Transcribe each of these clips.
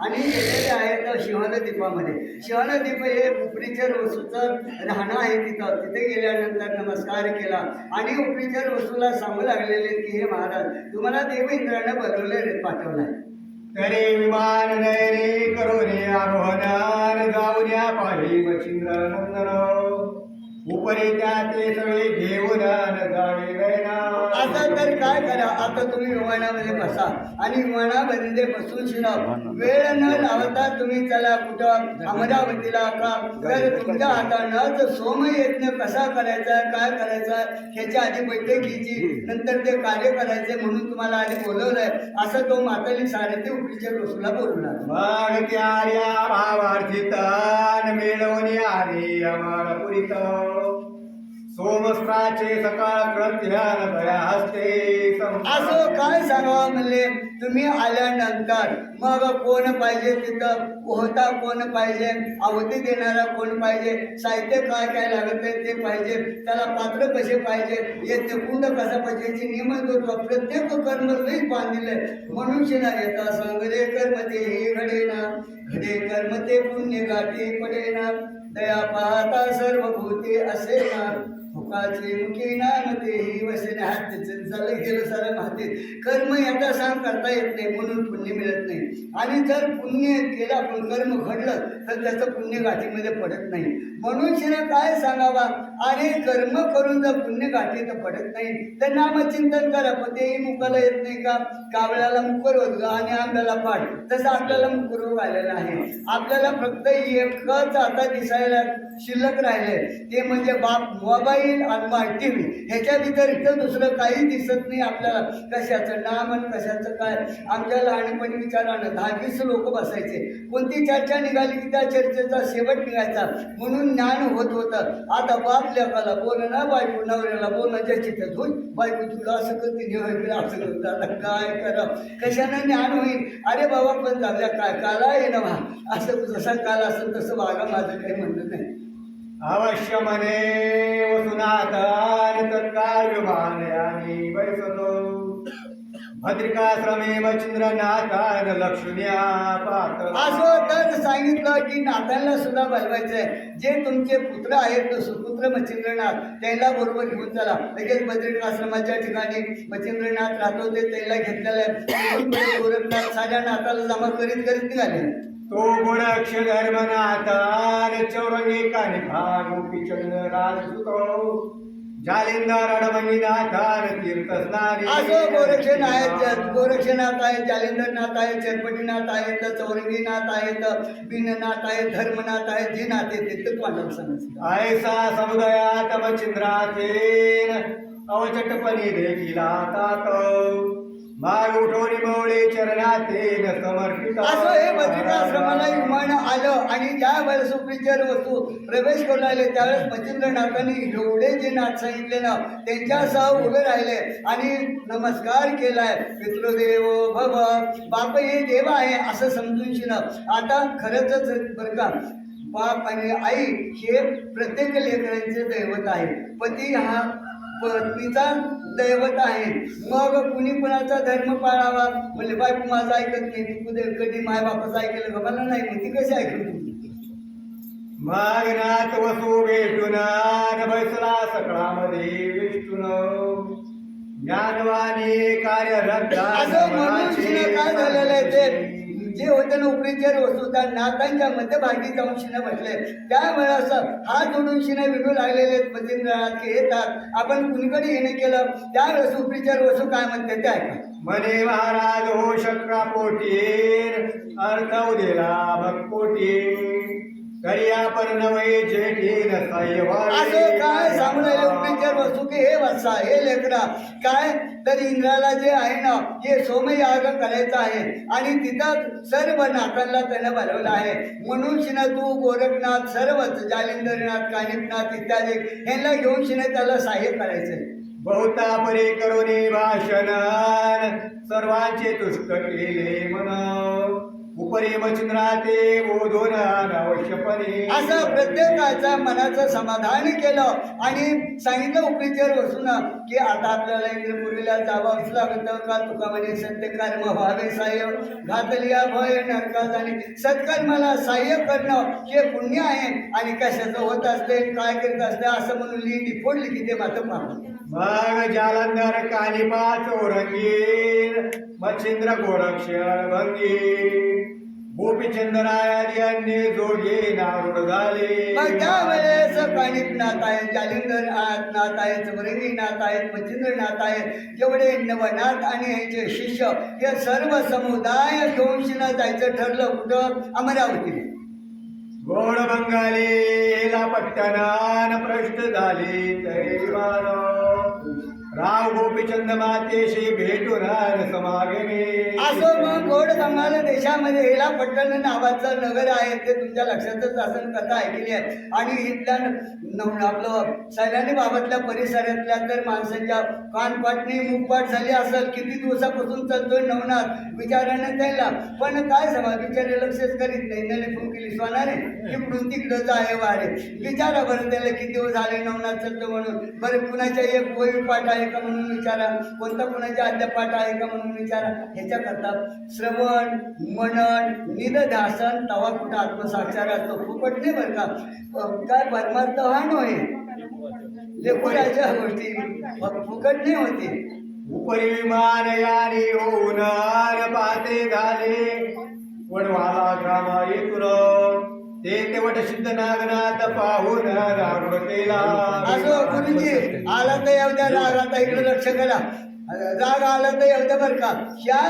आणि गेलेले आहेत शिवनदीपामध्ये. शिवनदीप हे उपरीचर वसूचं राहणं आहे तिथं. तिथे गेल्यानंतर नमस्कार केला. आणि उपरीचर वसूला सांगू लागलेले की हे महाराज तुम्हाला देव बदलले बोलवले पाठवलाय. तरी विमान नयने करोने आरोहणान जाऊन्या पाही मच्छिंद्र नंदराव उपरी त्या ते सगळे घेऊन जावे गैना आता तर काय करा आता तुम्ही विमानामध्ये बसा आणि विमानामध्ये बसून शिना वेळ न लावता तुम्ही चला कुठं? अमरावतीला का? तर तुमच्या हातानं सोम यज्ञ कसा करायचा काय करायचा? ह्याच्या आधी बैठक घ्यायची नंतर ते कार्य करायचे म्हणून तुम्हाला आधी बोलवलंय. असं तो माताली सारथी उपरीच्या रोसूला बोलवणार. मग त्यार्या भावार्थी तान मिळवून आले अमर पुरित सोमस्त्राचे सकाळ कृत्यान भया हस्ते असं काय सांगावं म्हणले? तुम्ही आल्यानंतर मग कोण पाहिजे तिथं? होता कोण पाहिजे? आहुती देणारा कोण पाहिजे? साहित्य काय काय लागत आहे ते पाहिजे? त्याला पात्र कसे पाहिजे? येते कुंड कसा पाहिजे याची नियमन करतो प्रत्येक कर्म लई बांधिले म्हणून शिना येता सांगले कर्म ते हे घडेना घडे कर्म ते पुण्य गाठी पडेना. दया पाहता सर्व भूते असे ना मुखाचे मुखी नामते ही वसने हात गेलं सारं पाहते कर्म याचा सांग करता येत नाही म्हणून पुण्य मिळत नाही. आणि जर पुण्य केलं आपण कर्म घडलं तर त्याचं पुण्य गाठीमध्ये पडत नाही. मनुष्याने काय सांगावा? अरे कर्म करून जर पुण्य गाठी तर पडत नाही तर नामचिंतन करा. पण तेही मुखाला येत नाही का? कावळ्याला मुख होत आणि आंब्याला पाठ. तसं आपल्याला मुकर रोग आलेला आहे. आपल्याला फक्त एकच आता दिसायला शिल्लक राहिले. ते म्हणजे बाप मोबाईल आणि टी व्ही ह्याच्या व्यतिरिक्त दुसरं काही दिसत नाही आपल्याला. कशाचं नाम आणि कशाचं काय? आमच्या लहानपणी विचारानं दहा वीस लोक बसायचे. कोणती चर्चा निघाली की त्या चर्चेचा शेवट निघायचा? म्हणून ज्ञान होत होतं. आता बाप लेकाला बोल ना बायको नवऱ्याला बोलणं ज्याची तर होईल बायको तुला असं करते हे असं करते. आता काय करा कशानं ज्ञान होईल? अरे बाबा पण जाऊया काय काला येणं ना वा असं जसा काल असेल तसं वागा माझं काही म्हणणं नाही. अवश्य मने वसुनाथान तत्काळ विमान आणि बैसतो भद्रिकाश्रमे मच्छिंद्रनाथान लक्ष्म्या पात्र असं तर सांगितलं की नाथांना सुद्धा बोलवायचंय जे तुमचे पुत्र आहेत सुपुत्र मच्छिंद्रनाथ त्यांना बरोबर घेऊन चला. लगेच बद्रिकाश्रमाच्या ठिकाणी मच्छिंद्रनाथ राहतो ते त्याला घेतलेलं आहे. गोरखनाथ साऱ्या नाताला जमा करीत करीत निघाले. तो गुणक्ष धर्मनाथान चौरंगिकाने भाग गोपीचंद्र राजसुतो जालिंदर अडमंगीनाथान तीर्थस्नानी असो गोरक्षण आहेत गोरक्षनाथ आहेत जालिंदरनाथ आहेत चरपटीनाथ आहेत चौरंगीनाथ आहेत बिननाथ आहेत धर्मनाथ आहेत जे नाथ आहेत ते तुम्हाला सांगितलं ऐसा समुदयात मच्छिंद्राचेन अवचटपणी देखील तात माग उठवणी मवळे चरणातेन समर्पित. असं हे बद्रिकाश्रमाला विमान आलं आणि ज्या वेळेस उपचार वस्तू प्रवेश करून आले त्यावेळेस मच्छिंद्रनाथांनी एवढे जे नाथ सांगितले ना त्यांच्यासह उभे राहिले आणि नमस्कार केलाय. पितृदेव भव बाप हे देव आहे असं समजून शिन आता खरंच बरं का बाप आणि आई हे प्रत्येक लेकरांचे दैवत आहे पती हा पत्नीचा दैवत आहे. मग कुणी कुणाचा धर्म पाळावा. म्हणजे बायको माझं ऐकत नाही. ती कुठे कधी माय बापाचं ऐकलं का? मला नाही मग ती? कशी ऐकत मागनाथ वसू भेटून बैसला सकळामध्ये विष्णून. ज्ञानवाणी कार्यरत असं म्हणून काय झालेलं आहे ते? जे होते ना उपरीचे वस्तू त्या नातांच्या मध्यभागी जाऊन शीने म्हटले. त्यामुळे असं हात जोडून शिनं विणू लागलेले आहेत मच्छिंद्रनाथ येतात. आपण कुणीकडे येणे केलं? त्यावेळेस उपरीचार वस्तू काय म्हणते ते ऐका. म्हणे महाराज हो शक्रा पोटीर अर्थ दिला भक्पोटीर करिया पर नवये जेठीन असं काय सांगू राहिले उपरीचार वस्तू की हे वाचा हे लेकरा काय? तर इंद्राला जे आहे ना हे सोमयाग करायचं आहे. आणि तिथं सर्व नाथांना त्यानं बनवलं आहे. म्हणून शिना तू गोरखनाथ सर्वच जालिंदरनाथ कानिपनाथ इत्यादी ह्यांना घेऊन शिने त्याला सहाय्य करायचंय. बहुता परे करोने भाषण सर्वांचे तुष्ट केले मन बोधून असं प्रत्येकाच्या मनाचं समाधान केलं आणि सांगितलं उपरीचर बसून की आता आपल्याला इंद्रपुरीला जावंच लागतं का? तुका म्हणे सत्यकर्म व्हावे साह्य. घातलिया भय नरकात आणि सत्कर्माला साह्य करणं हे पुण्य आहे. आणि कशाचं होत असते काय करीत असते असं म्हणून लिहिली फोडली की ते मात्र मग जालंधर कालिपा चौरंगीर मच्छिंद्र गोरक्षण भंगी अन्य जोगे नारूढ झाले. मग नाथ आहेत जालिंदर नाथ नाथ आहेत चमरंगी नाथ आहेत मच्छिंद्र आहेत जेवढे नवनाथ आणि यांचे शिष्य हे सर्व समुदाय घेऊन शिना जायचं ठरलं कुठं? अमरावतीला गोड बंगालीला पट्टणान प्रश्न झाले तरी विमान राव गोपीचंद मातेशी भेटून समागमे. असं मग गोड बंगाल देशामध्ये हेला पट्टण नावाचं नगर आहे ते तुमच्या लक्षातच असेल कथा ऐकली आहे आणि इथल्या आपलं सैलानी बाबतल्या परिसरातल्या तर माणसांच्या कानपाटणी मुखपाट झाली असेल किती दिवसापासून चालतोय नवनाथ? विचारानं त्याला. पण काय समा बिचारे लक्षच करीत नाही. त्याने फोन केली स्वानाने इकडून तिकडं जाय वारे. विचारा बरं त्याला किती दिवस झाले नवनाथ चालतो म्हणून. बरं कुणाच्या एक वही पाठ आहे का म्हणून विचारा. कोणता कोणाचे आद्य आहे का म्हणून विचारा. ह्याच्याकरता श्रवण मनन निदध्यासन तवा कुठं आत्मसाक्षार असतो? फुकट नाही बरं का? काय परमार्थ हा नव्हे. लेखुराच्या गोष्टी फुकट नाही होते. उपरिमान यारी यानी होऊन पाते झाले वडवाला ग्रामा येथून ते तेवट सिद्ध नागनाथ पाहून रारूढ केला असो गुरुजी आला तर एवढ्या द्या राग आता इकडे लक्ष करा राग आला तर येऊ द्या बरं का. ह्या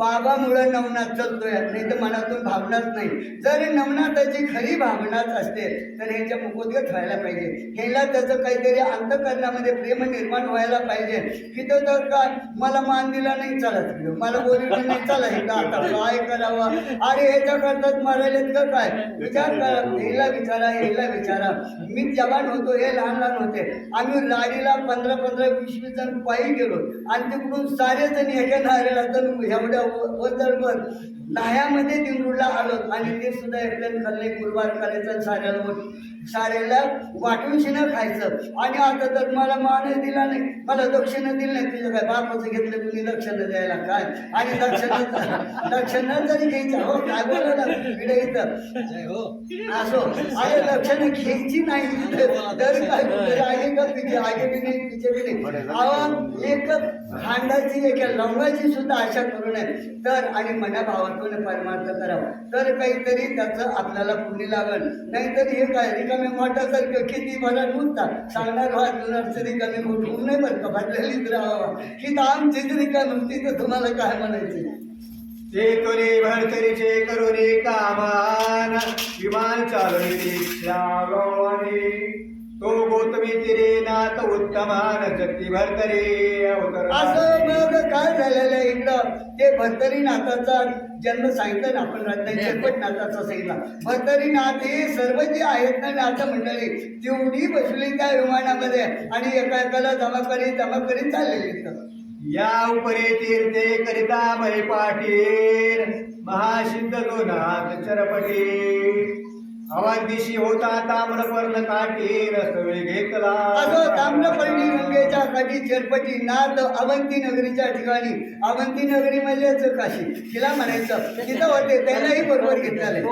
बाबामुळं नवनाथ चलतोय. नाही तर मनातून भावनाच नाही. जर नवनाथाची खरी भावनाच असते तर ह्याच्या मुखोद्गत व्हायला पाहिजे. ह्याला त्याचं काहीतरी अंतकरणामध्ये प्रेम निर्माण व्हायला पाहिजे. की तो तर का मला मान दिला नाही चालत मला बोलवलं नाही चालत आता. काय करावं? अरे ह्याच्या करतात मारायलेत का काय? विचार करा. ह्याला विचारा ह्याला विचारा. मी जवान होतो हे लहान लहान होते. आम्ही लाडीला पंधरा पंधरा वीस वीस जण पायी गेलो. आणि तिकडून सारे जण एका नाऱ्याला तर एवढ्या ওই ওই नाह्यामध्ये दिंडूरला आलो आणि ते सुद्धा एकट्याने खाल्ले गुरुवार करायचं आणि साऱ्याला साऱ्याला वाटून शिणं खायचं. आणि आता तर मला मान दिला नाही. मला दक्षिणा दिली नाही. तुझं काय बापाचं घेतलं तुम्ही दक्षिणा द्यायला? काय? आणि दक्षिणा दक्षिणा जरी घ्यायचं हो काय बोलायला इकडे इथं. हो. असो. अरे लक्षणं घ्यायची नाही तर काय आहे का आगे बी नाही तिचे बी नाही अहो, एक खांडाची एक लवंगाची सुद्धा आशा करू नये. तर आणि आठवण परमार्थ करावं. तर काहीतरी त्याचं आपल्याला पुण्य लागल नाहीतर हे काय रिकामे मोठासारखं किती मला नुसता. सांगणार हो, व्हा जुनारचं रिकामे होऊ नाही बरं का भरलेलीच राहावा. की तर आमची रिकामी होती तर तुम्हाला काय म्हणायचं ते तुले भरतरीचे करुणे कामान विमान चालविते श्यागवाने तो गौतमी तिरे नाथ उत्तमान जगती भरतरे अवतर असं मग काय झालेलं आहे इकडं ते भरतरीनाथाचा जन्म सांगितलं ना आपण रत्नागिरी नाथाचा सांगितला. भरतरीनाथ हे सर्व जे आहेत ना नाथ मंडळी तेवढी बसली त्या विमानामध्ये आणि एका एकाला जमा करीत जमा करीत चाललेली इथं. या उपरे तीर्थे करिता मय पाटील महासिद्ध जो नाथ अवादिशी होता ताम्रपर्ण काठी रसवे घेतला. असं ताम्रपर्णी गंगेच्या काठी चरपटी नाथ अवंती नगरीच्या ठिकाणी. अवंती नगरी म्हणजेच काशी. तिला म्हणायचं तिथं होते त्यालाही बरोबर घेतलेलं.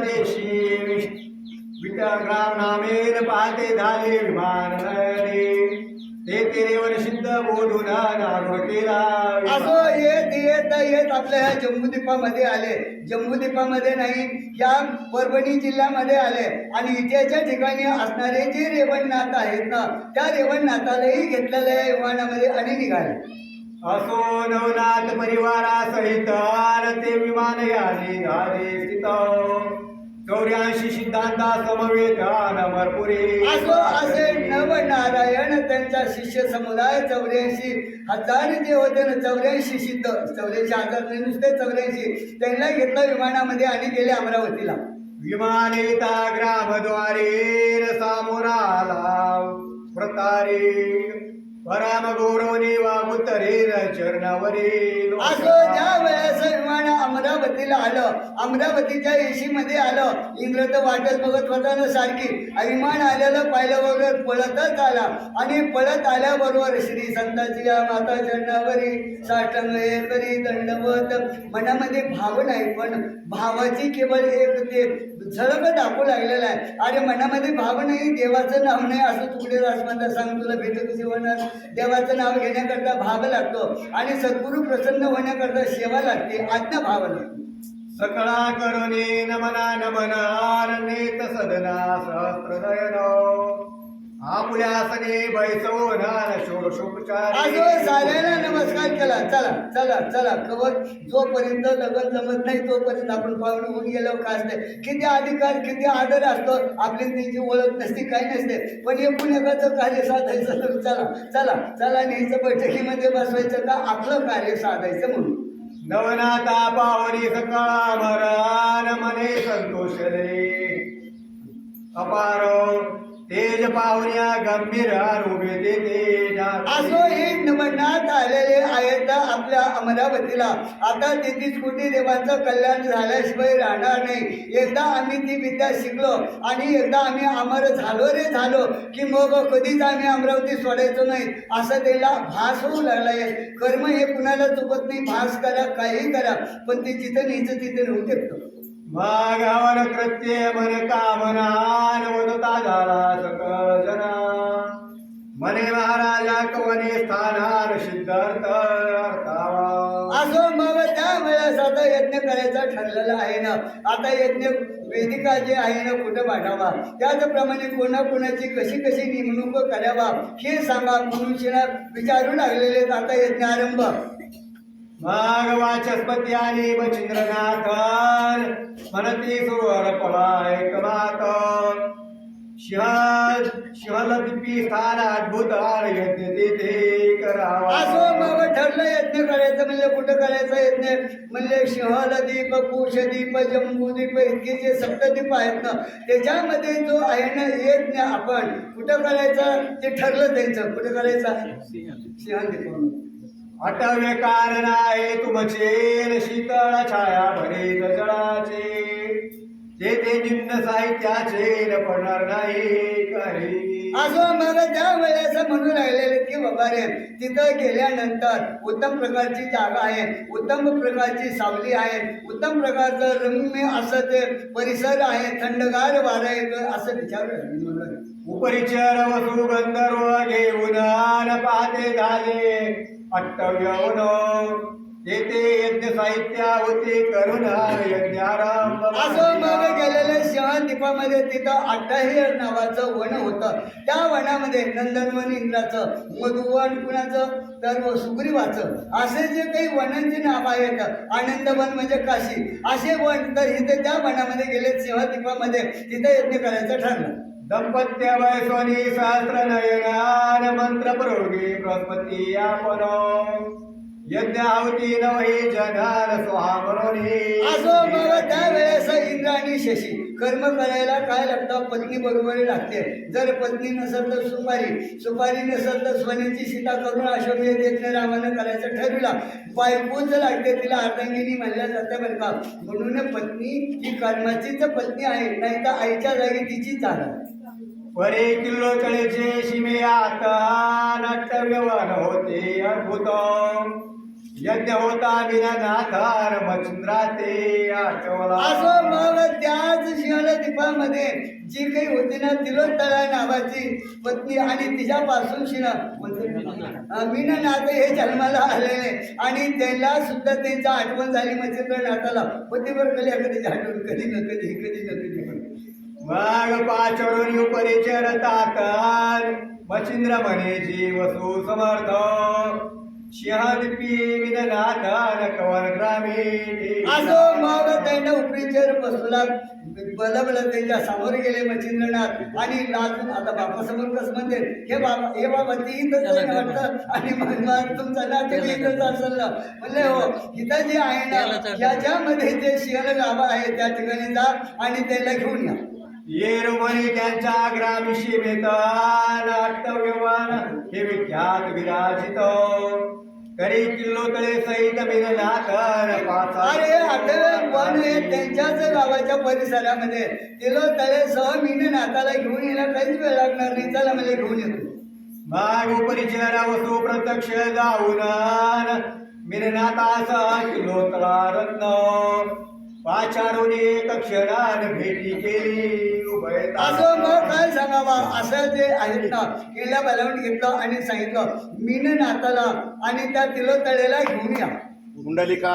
देशी विठ्ठलराव नामेन पाहते झाले विमान ते तेरेवर सिद्ध बोधून केला. असो येत येत येत आपल्या ह्या जम्बूद्वीपामध्ये आले. जम्बूद्वीपामध्ये नाही या परभणी जिल्ह्यामध्ये आले. आणि इतिहाच्या ठिकाणी असणारे जे रेवणनाथ आहेत ना त्या रेवणनाथालाही घेतलेल्या या विमानामध्ये आणि निघाले. असो नवनाथ परिवारासहित ते विमान याने झाले स्थित चौऱ्याऐंशी सिद्धांता समवेत नमरपुरी असो असे नवनारायण त्यांचा शिष्य समुदाय चौऱ्याऐंशी हजार जे होते ना चौऱ्याऐंशी सिद्ध चौऱ्याऐंशी हजार नाही नुसते चौऱ्याऐंशी. त्यांना घेतलं विमानामध्ये आणि गेले अमरावतीला. विमानेता ग्रामद्वारे सामोरा आला व्रता सारी पराम गौरवनी वागुतरे चरणावरील असं ज्या वेळेस विमान अमरावतीला आलं अमरावतीच्या येशीमध्ये आलं इंद्र तर वाटत बघत होता ना सारखी. विमान आलेलं पाहिलं वगैरे पळतच आला. आणि पळत आल्याबरोबर श्री संताची या माता चरणावरी साष्टांग तरी दंडवत. मनामध्ये भाव नाही पण भावाची केवळ एक ते झळक दाखवू लागलेला आहे. अरे मनामध्ये भाव नाही देवाचं नाव नाही असं तुकडे राजमाता सांग तुला भेटत तुझी होणार देवाचं नाव घेण्याकरता भाव लागतो आणि सद्गुरू प्रसन्न होण्याकरता सेवा लागते आज्ञा भाव लागतो सकळा करुणी नमना नमना नेत सदना सहस्त्र नयन आपुल्यासने बैसवनान षोडशोपचार आजो साऱ्याला चला चला चला चला. कवच जोपर्यंत लगन जमत नाही तोपर्यंत आपण पाहुणे होऊन गेलो का असते किती अधिकार किती आदर असतो आपली त्यांची ओळख नसते काही नसते. पण एकूण एकाचं कार्य साधायचं तर चला चला चला न्यायचं बैठकीमध्ये बसवायचं का? आपलं कार्य साधायचं म्हणून. नवनाथा पावनी सकाळा मरान मने संतोष रे अपार तेज पाहुण्या गंभीर उभे ते असो हे नमनात आलेले आहेत आपल्या अमरावतीला. आता तेहतीस कोटी देवांचं कल्याण झाल्याशिवाय राहणार नाही. एकदा आम्ही ती विद्या शिकलो आणि एकदा आम्ही अमर झालो रे झालो की मग कधीच आम्ही अमरावती सोडायचो नाही. असं त्याला भास होऊ लागला. आहे कर्म हे कुणाला चुकत नाही. भास करा काही करा. पण ते जिथं न्यायचं तिथे नेऊ शकतो. मागावन कृत्य मन कामनान वदता झाला सकळ जना. मने महाराजा कवने स्थानार सिद्धार्थ अर्थावा. असो मग त्या वेळेस आता यज्ञ करायचा ठरलेला आहे ना. आता यज्ञ वेदिका जे आहे ना कुठं पाठावा? त्याचप्रमाणे कोणा कोणाची कशी कशी नेमणूक करावा हे सांगा मनुष्याला विचारू लागलेले आहेत. आता यज्ञ आरंभ. माग वाचस्पती आणि मचिंद्रनाथन म्हणती सुवर पलाय कमात शिह शिहलदिपी स्थान अद्भुत यज्ञ तेथे करावा। असो मग ठरलं यज्ञ करायचं म्हणले कुठं करायचं यज्ञ? म्हणले सिंहलदीप कुशदीप जम्बूदीप इतके जे सप्तदीप आहेत ना? त्याच्यामध्ये जो आहे ना यज्ञ आपण कुठं करायचं? ते ठरलं त्यांचं. कुठं करायचं? सिंहदीप अटव्य कारण आहे तुमचे शीतळ छाया भरे जळाचे. ते ते निम्न साहित्याचे न पडणार नाही काही असो मग त्या वेळेस म्हणून राहिलेले की बाबा रे तिथं गेल्यानंतर उत्तम प्रकारची जागा आहे उत्तम प्रकारची सावली आहे उत्तम प्रकारचं रम्य असं ते परिसर आहे थंडगार वारा येतं असं विचार उपरिचर वसु गंधर्व घेऊन आन पाहते झाले. अट्टव्यवन तेथे यज्ञ साहित्यावती करुण यज्ञाराम असं मग गेलेल्या तिथं अट्टाहिर नावाचं वन होतं. त्या वनामध्ये नंदनवन इंद्राचं मधुवन कुणाचं? तर सुग्रीवाचं. असे जे काही वनांची नाव आहेत आनंदवन म्हणजे काशी. असे वन तर इथे त्या वनामध्ये गेले सिंहदीपामध्ये तिथं यज्ञ करायचं ठरलं. दंपत्य वैश्वनी सहस्र नयनान मंत्र प्रयोगी बृहस्पती आपण यज्ञ आवती नवही जनान स्वाहा असो मग त्यावेळेस इंद्र आणि शशी कर्म करायला काय लागतं? पत्नी बरोबर लागते. जर पत्नी नसेल तर सुपारी. सुपारी नसेल तर स्वनेची सीता करून अश्वमेध यज्ञ रामानं करायचं ठरविला. बायकोच लागते तिला अर्धांगिनी म्हणल्या जाते बरं का. म्हणून पत्नी ही कर्माचीच पत्नी आहे नाही तर आईच्या जागी तिची चाल परे किल्लो कळेचे शिमे आता होते अद्भुत. यज्ञ होता विना नाथार मचंद्रा ते आठवला. असं मग त्याच शिवाला दीपामध्ये जी काही होती ना तिलोत्तरा नावाची पत्नी आणि तिच्यापासून शिना. मीना नाते हे जन्माला आलेले आणि त्याला सुद्धा त्यांची आठवण झाली मच्छिंद्र नाथाला पतीवर कधी कधी आठवण कधी न कधी कधी न कधी. मग पाचवरून परिचर ताकद मचिंद्र म्हणे जीव सुसमर्थ. असो मग त्यांना उपरीचर बसला बलबल त्यांच्यासमोर गेले मच्छिंद्रनाथ. आणि लाजून आता बापासमोर कसं म्हणते हे बाबा हे बाबा ती ना वाटतं. आणि तुमचं नाते बी इथंच असेल ना. म्हणले हो इथं जे आहे ना याच्यामध्ये जे शिअर गाव आहे त्या ठिकाणी जा आणि त्याला घेऊन या. येरुमणी त्यांच्या ग्रामी शिमेतान अट्टव्यवान हे विख्यात विराजित. करी किल्लो तळे सहित पाचा. अरे आठवे वन हे त्यांच्याच गावाच्या परिसरामध्ये. तिलो तळे सह मीन नाताला घेऊन येणं काहीच वेळ लागणार नाही. चला मला घेऊन येतो. माग परिचरा वसू प्रत्यक्ष जाऊन मिरनाथास किल्लो तळा रत्न. पाचारून एक क्षणान भेटी केली. असं मग काय सांगावा? असं जे आहेत ना किल्ला बलावून घेतलं आणि सांगितलं मीन नाताला आणि त्या तिलो तळेला घेऊन या. कुंडलिका